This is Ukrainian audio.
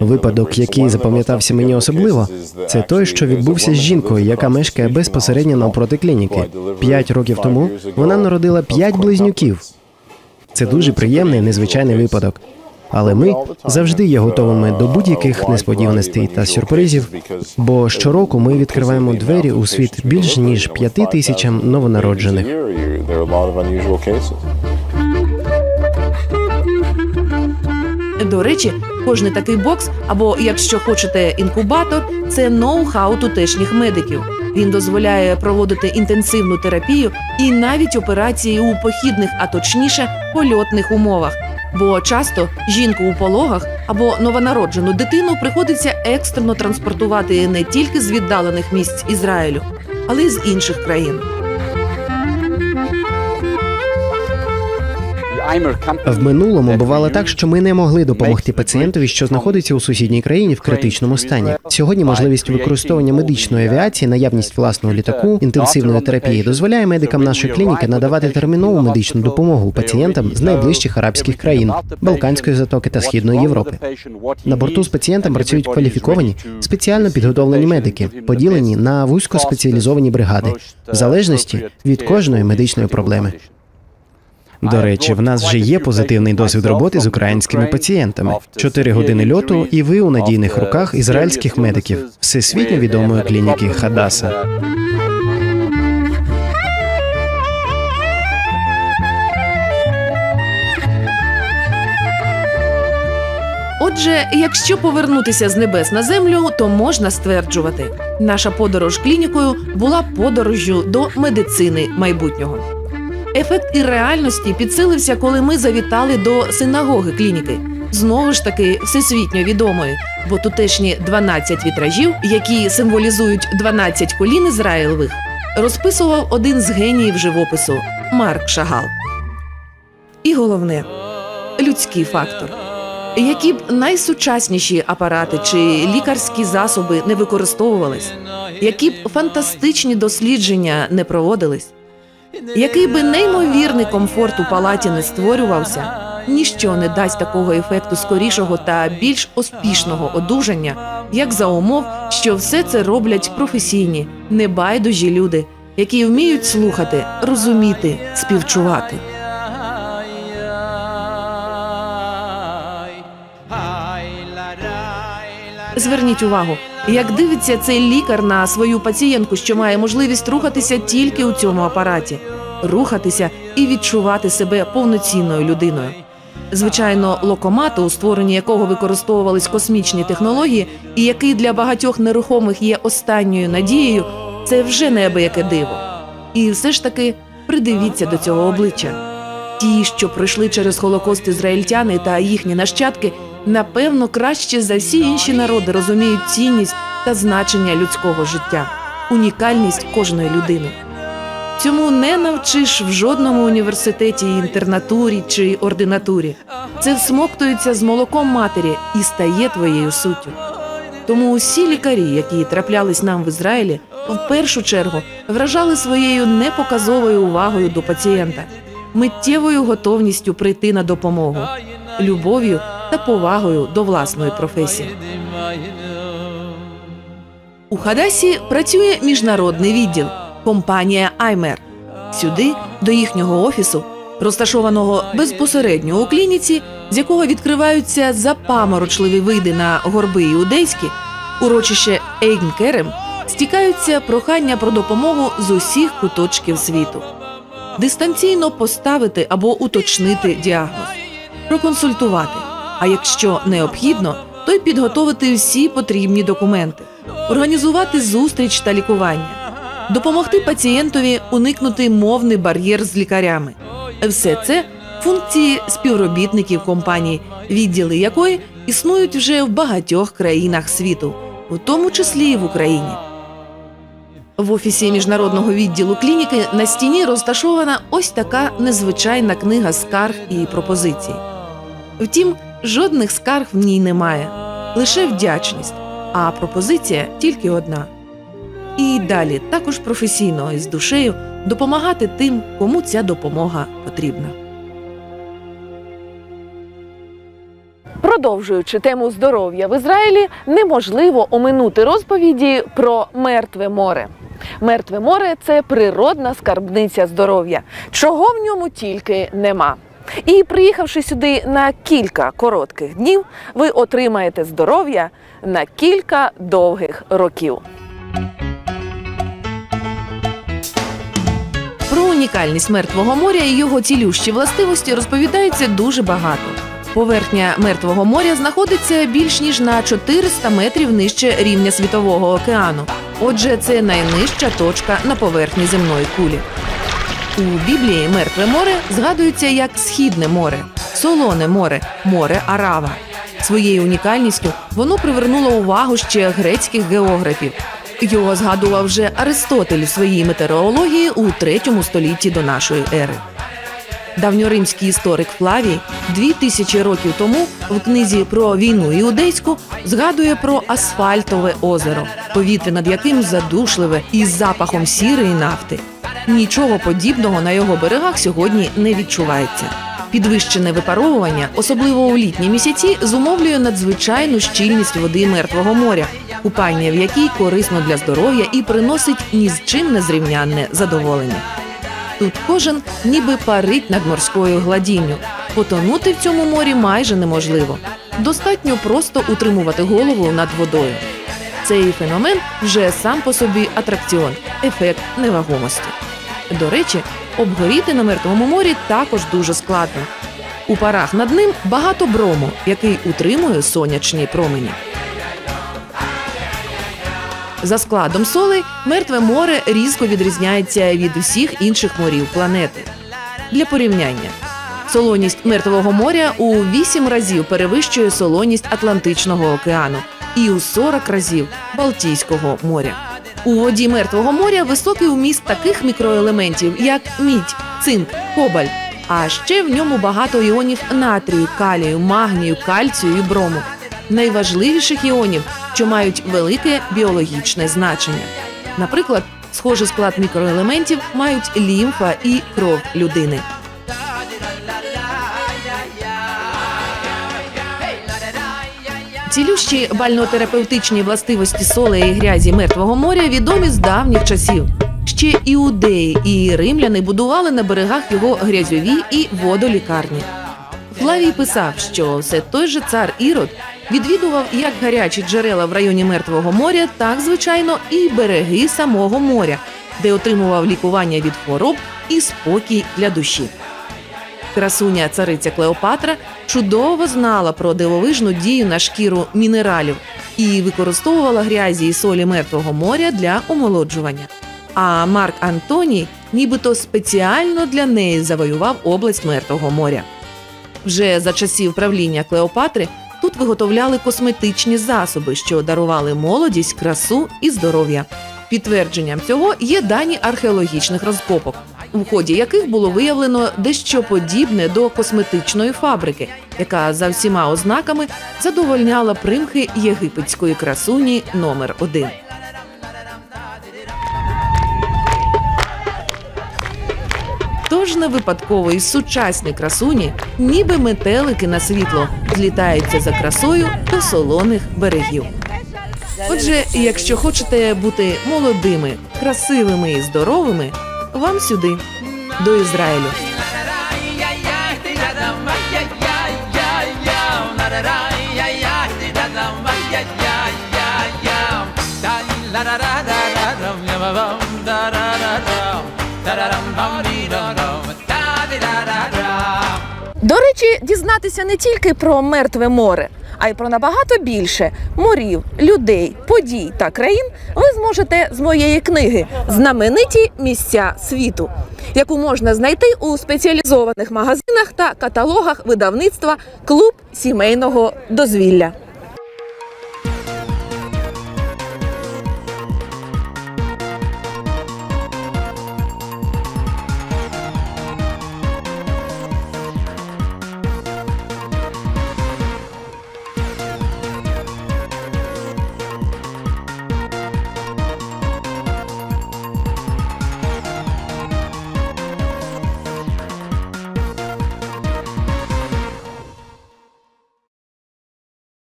Випадок, який запам'ятався мені особливо, це той, що відбувся з жінкою, яка мешкає безпосередньо навпроти клініки. П'ять років тому вона народила п'ять близнюків. Це дуже приємний незвичайний випадок. Але ми завжди є готовими до будь-яких несподіваностей та сюрпризів. Бо щороку ми відкриваємо двері у світ більш ніж п'яти тисячам новонароджених. До речі, кожний такий бокс, або якщо хочете, інкубатор, це ноу-хау тутешніх медиків. Він дозволяє проводити інтенсивну терапію і навіть операції у похідних, а точніше польотних умовах. Бо часто жінку у пологах або новонароджену дитину приходиться екстрено транспортувати не тільки з віддалених місць Ізраїлю, але й з інших країн. В минулому бувало так, що ми не могли допомогти пацієнтові, що знаходиться у сусідній країні в критичному стані. Сьогодні можливість використовування медичної авіації, наявність власного літаку, інтенсивної терапії дозволяє медикам нашої клініки надавати термінову медичну допомогу пацієнтам з найближчих арабських країн, Балканської затоки та Східної Європи. На борту з пацієнтом працюють кваліфіковані, спеціально підготовлені медики, поділені на вузькоспеціалізовані бригади, в залежності від кожної медичної проблеми. До речі, в нас вже є позитивний досвід роботи з українськими пацієнтами. Чотири години льоту, і ви у надійних руках ізраїльських медиків, всесвітньо відомої клініки Хадаса. Отже, якщо повернутися з небес на землю, то можна стверджувати, наша подорож клінікою була подорожжю до медицини майбутнього. Ефект і реальності підсилився, коли ми завітали до синагоги клініки. Знову ж таки, всесвітньо відомої, бо тутешні 12 вітражів, які символізують 12 колін Ізраїлевих, розписував один з геніїв живопису Марк Шагал. І головне людський фактор. Які б найсучасніші апарати чи лікарські засоби не використовувались, які б фантастичні дослідження не проводились, який би неймовірний комфорт у палаті не створювався, ніщо не дасть такого ефекту скорішого та більш успішного одужання, як за умов, що все це роблять професійні, небайдужі люди, які вміють слухати, розуміти, співчувати. Зверніть увагу, як дивиться цей лікар на свою пацієнтку, що має можливість рухатися тільки у цьому апараті, рухатися і відчувати себе повноцінною людиною. Звичайно, локомат, у створенні якого використовувались космічні технології, і який для багатьох нерухомих є останньою надією, це вже неабияке диво. І все ж таки придивіться до цього обличчя. Ті, що пройшли через Холокост ізраїльтяни та їхні нащадки, напевно, краще за всі інші народи розуміють цінність та значення людського життя, унікальність кожної людини. Цьому не навчиш в жодному університеті, інтернатурі чи ординатурі. Це всмоктується з молоком матері і стає твоєю суттю. Тому усі лікарі, які траплялись нам в Ізраїлі, в першу чергу вражали своєю непоказовою увагою до пацієнта, миттєвою готовністю прийти на допомогу, любов'ю та повагою до власної професії. У Хадасі працює міжнародний відділ компанія Аймер. Сюди, до їхнього офісу, розташованого безпосередньо у клініці, з якого відкриваються запаморочливі види на горби іудейські, урочище Ейнкерем, стікаються прохання про допомогу з усіх куточків світу, дистанційно поставити або уточнити діагноз, проконсультувати. А якщо необхідно, то й підготовити всі потрібні документи, організувати зустріч та лікування, допомогти пацієнтові уникнути мовний бар'єр з лікарями. Все це функції співробітників компанії, відділи якої існують вже в багатьох країнах світу, в тому числі і в Україні. В офісі міжнародного відділу клініки на стіні розташована ось така незвичайна книга скарг і пропозицій. Втім, жодних скарг в ній немає, лише вдячність, а пропозиція тільки одна. І далі також професійно і з душею допомагати тим, кому ця допомога потрібна. Продовжуючи тему здоров'я в Ізраїлі, неможливо оминути розповіді про мертве море. Мертве море це природна скарбниця здоров'я, чого в ньому тільки нема. І приїхавши сюди на кілька коротких днів, ви отримаєте здоров'я на кілька довгих років. Про унікальність мертвого моря і його цілющі властивості розповідається дуже багато. Поверхня мертвого моря знаходиться більш ніж на 400 метрів нижче рівня світового океану. Отже, це найнижча точка на поверхні земної кулі. У Біблії мертве море згадується як східне море, солоне море, море Арава. Своєю унікальністю воно привернуло увагу ще грецьких географів. Його згадував вже Аристотель в своїй метеорології у третьому столітті до нашої ери. Давньоримський історик Флавій дві тисячі років тому в книзі про війну іудейську згадує про асфальтове озеро, повітря над яким задушливе із запахом сіри нафти. Нічого подібного на його берегах сьогодні не відчувається. Підвищене випаровування, особливо у літні місяці, зумовлює надзвичайну щільність води мертвого моря, купання в якій корисно для здоров'я і приносить ні з чим не зрівнянне задоволення. Тут кожен ніби парить над морською гладінню. Потонути в цьому морі майже неможливо. Достатньо просто утримувати голову над водою. Цей феномен вже сам по собі атракціон, ефект невагомості. До речі, обгоріти на мертвому морі також дуже складно. У парах над ним багато брому, який утримує сонячні промені. За складом солей мертве море різко відрізняється від усіх інших морів планети. Для порівняння, солоність мертвого моря у 8 разів перевищує солоність Атлантичного океану і у 40 разів Балтійського моря. У воді мертвого моря високий вміст таких мікроелементів, як мідь, цинк, кобальт. А ще в ньому багато іонів натрію, калію, магнію, кальцію і брому найважливіших іонів, що мають велике біологічне значення. Наприклад, схожий склад мікроелементів мають лімфа і кров людини. Цілющі бальнотерапевтичні властивості солей і грязі мертвого моря відомі з давніх часів. Ще іудеї і римляни будували на берегах його грязьові і водолікарні. Флавій писав, що все той же цар Ірод відвідував як гарячі джерела в районі Мертвого моря, так звичайно і береги самого моря, де отримував лікування від хвороб і спокій для душі. Красуня цариця Клеопатра чудово знала про дивовижну дію на шкіру мінералів і використовувала грязі і солі мертвого моря для омолоджування. А Марк Антоній, нібито спеціально для неї завоював область Мертвого моря. Вже за часів правління Клеопатри тут виготовляли косметичні засоби, що дарували молодість, красу і здоров'я. Підтвердженням цього є дані археологічних розкопок, у ході яких було виявлено дещо подібне до косметичної фабрики, яка за всіма ознаками задовольняла примхи єгипетської красуні номер 1 Тож не випадково із сучасні красуні, ніби метелики на світло, злітаються за красою до солоних берегів. Отже, якщо хочете бути молодими, красивими і здоровими, вам сюди, до Ізраїлю. До речі, дізнатися не тільки про мертве море, а й про набагато більше морів, людей, подій та країн ви зможете з моєї книги Знамениті місця світу, яку можна знайти у спеціалізованих магазинах та каталогах видавництва Клуб сімейного дозвілля.